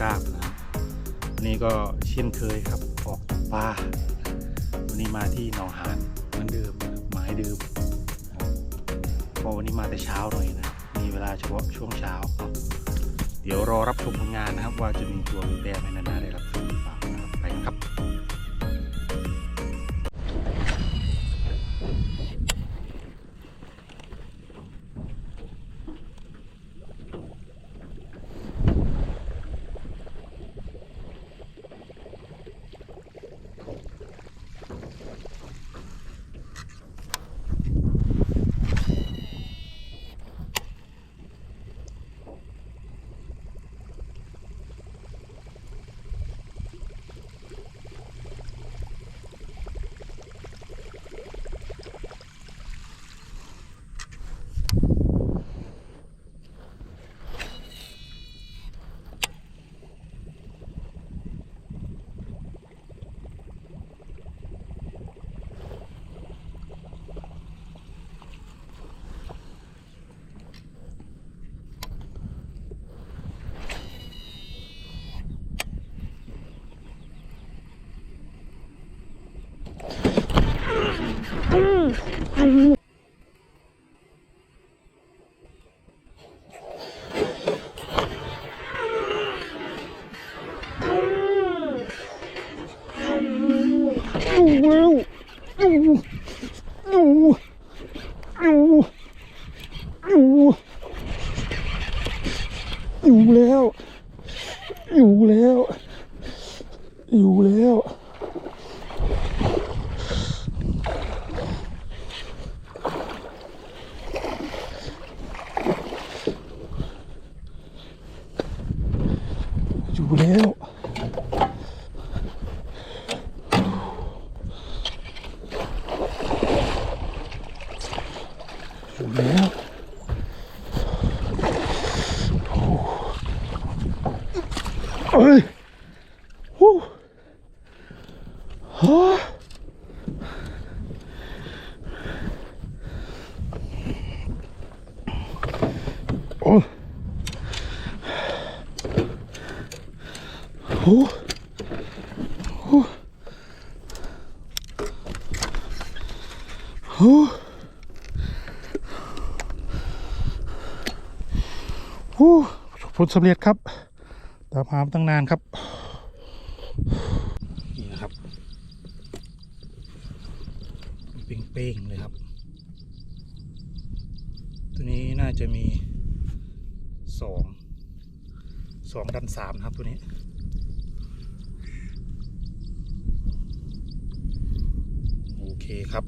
กล้ามนะวันนี้ก็เช่นเคยครับออกปลาวันนี้มาที่หนองหานเหมือนเดิมหมายเดิมพอวันนี้มาแต่เช้าหน่อยนะ มีเวลาเฉพาะช่วงเช้า เดี๋ยวรอรับชมผลงานนะครับ ว่าจะมีตัวมีแต้มใหนานาได้รับชมหรือเปล่า เอาเอาเอาเอาเอาอยู่แล้ว อยู่แล้ว อยู่แล้วอยู่แล้ว อยู่แล้วโอ้เอ้ยฮู้ ฮะโอ้ผลสำเร็จครับ ตามหามาตั้งนานครับ นี่นะครับ เป้งๆเลยครับ ตัวนี้น่าจะมีสองสองดันสามนะครับตัวนี้โอเคครับ